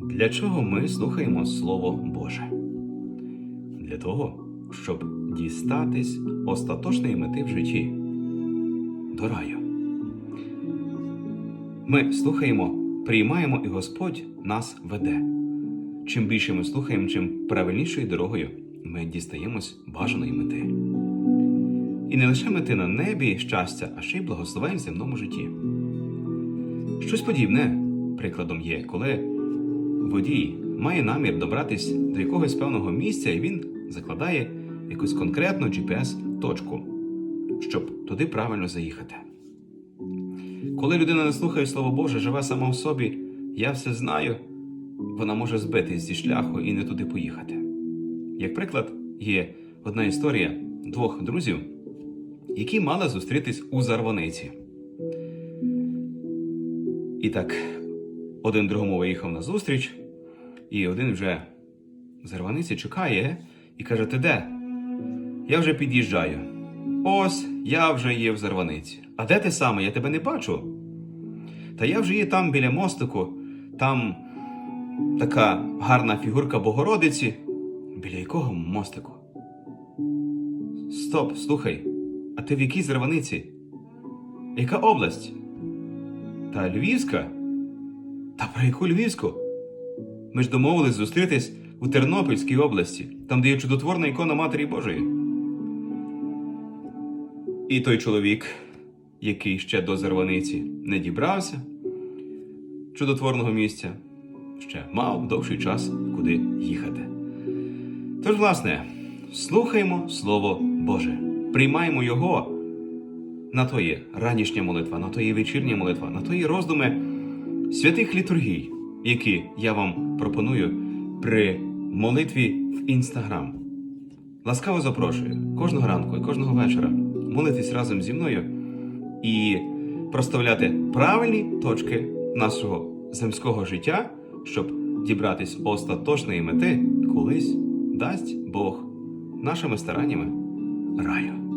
Для чого ми слухаємо Слово Боже? Для того, щоб дістатись остаточної мети в житті до раю. Ми слухаємо, приймаємо, і Господь нас веде. Чим більше ми слухаємо, чим правильнішою дорогою ми дістаємось бажаної мети. І не лише мети на небі щастя, а ще й благословень в земному житті. Щось подібне прикладом є, коли водій має намір добратись до якогось певного місця, і він закладає якусь конкретну GPS-точку, щоб туди правильно заїхати. Коли людина не слухає Слово Боже, живе сама в собі, я все знаю, вона може збитись зі шляху і не туди поїхати. Як приклад, є одна історія двох друзів, які мали зустрітись у Зарваниці. І так, один другому виїхав на зустріч, і один вже в Зарваниці чекає і каже: Ти де? Я вже під'їжджаю. Ось я вже є в Зарваниці. А де ти саме? Я тебе не бачу. Та я вже є там біля мостику, там така гарна фігурка Богородиці. Біля якого мостику? Стоп, слухай. А ти в якій Зарваниці? Яка область? Та Львівська? Та про яку Львівську? Ми ж домовились зустрітись у Тернопільській області, там, де є чудотворна ікона Матері Божої. І той чоловік, який ще до Зарваниці не дібрався, чудотворного місця, ще мав довший час, куди їхати. Тож, власне, слухаємо Слово Боже, приймаємо Його на то є ранішня молитва, на то є вечірня молитва, на то є роздуми святих літургій, які я вам пропоную при молитві в інстаграм. Ласкаво запрошую кожного ранку і кожного вечора молитись разом зі мною і проставляти правильні точки нашого земського життя, щоб дібратись остаточної мети, колись дасть Бог нашими стараннями раю.